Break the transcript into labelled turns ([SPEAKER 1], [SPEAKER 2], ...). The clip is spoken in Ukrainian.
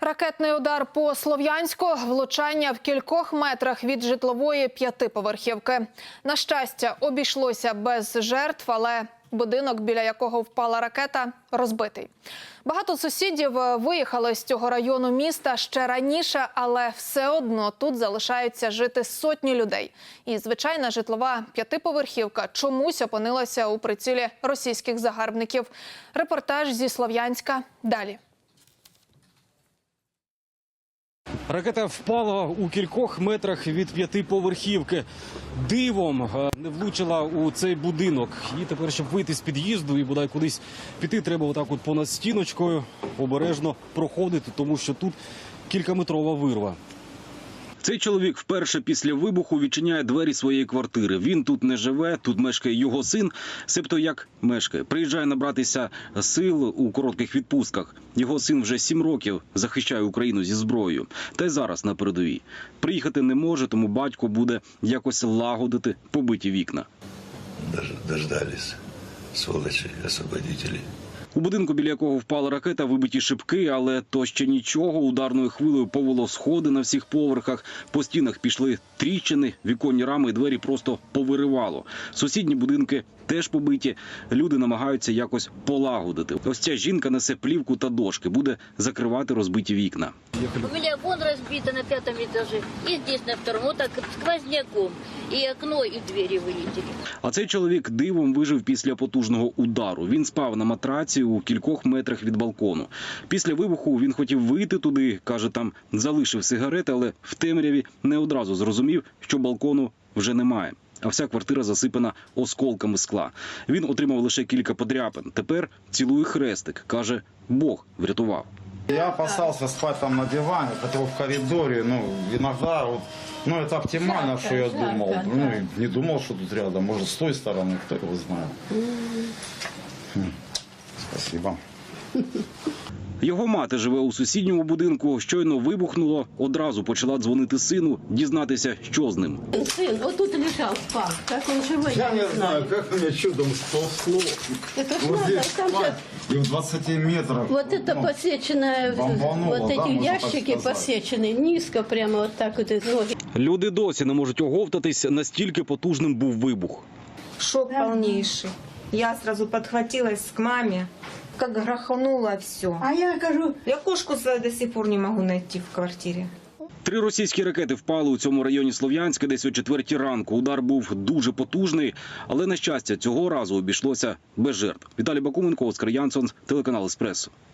[SPEAKER 1] Ракетний удар по Слов'янську, влучання в кількох метрах від житлової п'ятиповерхівки. На щастя, обійшлося без жертв, але будинок, біля якого впала ракета, розбитий. Багато сусідів е, виїхали з цього району міста ще раніше, але все одно тут залишаються жити сотні людей. І звичайна житлова п'ятиповерхівка чомусь опинилася у прицілі російських загарбників. Репортаж зі Слов'янська далі.
[SPEAKER 2] Ракета впала у кількох метрах від п'ятиповерхівки. Дивом е, не влучила у цей будинок. І тепер, щоб вийти з під'їзду і бодай кудись піти, треба отак от понад стіночкою обережно проходити, тому що тут кількаметрова вирва. Цей чоловік вперше після вибуху відчиняє двері своєї квартири. Він тут не живе, тут мешкає його син, себто як мешкає. Приїжджає набратися сил у коротких відпустках. Його син вже сім років захищає Україну зі зброєю. Та й зараз на передовій. Приїхати не може, тому батько буде якось лагодити побиті вікна.
[SPEAKER 3] Дождались, сволочи, освободители.
[SPEAKER 2] У будинку, біля якого впала ракета, вибиті шибки, але то ще нічого. Ударною хвилею повело сходи на всіх поверхах. По стінах пішли тріщини, віконні рами і двері просто повиривало. Сусідні будинки теж побиті. Люди намагаються якось полагодити. Ось ця жінка несе плівку та дошки, буде закривати розбиті вікна.
[SPEAKER 4] У меня вон разбито на пятом этаже, и здесь на втором, вот так сквозняком. И окно, и двери вылетели.
[SPEAKER 2] А цей чоловік дивом вижив після потужного удару. Він спав на матраці у кількох метрах від балкону. Після вибуху він хотів вийти туди, каже, там залишив сигарети, але в темряві не одразу зрозумів, що балкону вже немає. А вся квартира засипана осколками скла. Він отримав лише кілька подряпин. Тепер цілує хрестик. каже, Бог врятував.
[SPEAKER 5] Я опасался спать там на диване, хотел в коридоре, ну, иногда, вот, ну, это оптимально,
[SPEAKER 6] Жарко,
[SPEAKER 5] что я
[SPEAKER 6] жарко,
[SPEAKER 5] думал.
[SPEAKER 6] да.
[SPEAKER 5] Ну, не думал, что тут рядом, может, с той стороны, кто его знает. Хм, Спасибо.
[SPEAKER 2] Його мати живе у сусідньому будинку. Щойно вибухнуло, одразу почала дзвонити сину, дізнатися, що з ним.
[SPEAKER 6] Сын вот тут лежал, спал. Как он живой,
[SPEAKER 5] Я не знаю, как у меня чудом сползло.
[SPEAKER 6] Это ж
[SPEAKER 5] Вот
[SPEAKER 6] надо,
[SPEAKER 5] здесь
[SPEAKER 6] там же
[SPEAKER 5] спать, и в 20 метрах.
[SPEAKER 6] вот это
[SPEAKER 5] ну,
[SPEAKER 6] посеченное,
[SPEAKER 5] бомбануло,
[SPEAKER 6] вот
[SPEAKER 5] да,
[SPEAKER 6] эти
[SPEAKER 5] можно так
[SPEAKER 6] ящики
[SPEAKER 5] сказать.
[SPEAKER 6] посеченные, низко прямо вот так вот, и ноги.
[SPEAKER 2] Люди досі не можуть оговтатись, настільки потужним був вибух.
[SPEAKER 7] Шок полнейший. Я сразу подхватилась к маме, как грохануло все.
[SPEAKER 6] А я кажу,
[SPEAKER 7] Я кошку свою до сих пор не могу найти в квартире.
[SPEAKER 2] Три російські ракети впали у цьому районі Слов'янська десь о четвертій ранку. Удар був дуже потужний, але на щастя цього разу обійшлося без жертв. Віталій Бакуменко, Оскар Янсон, телеканал Еспресо.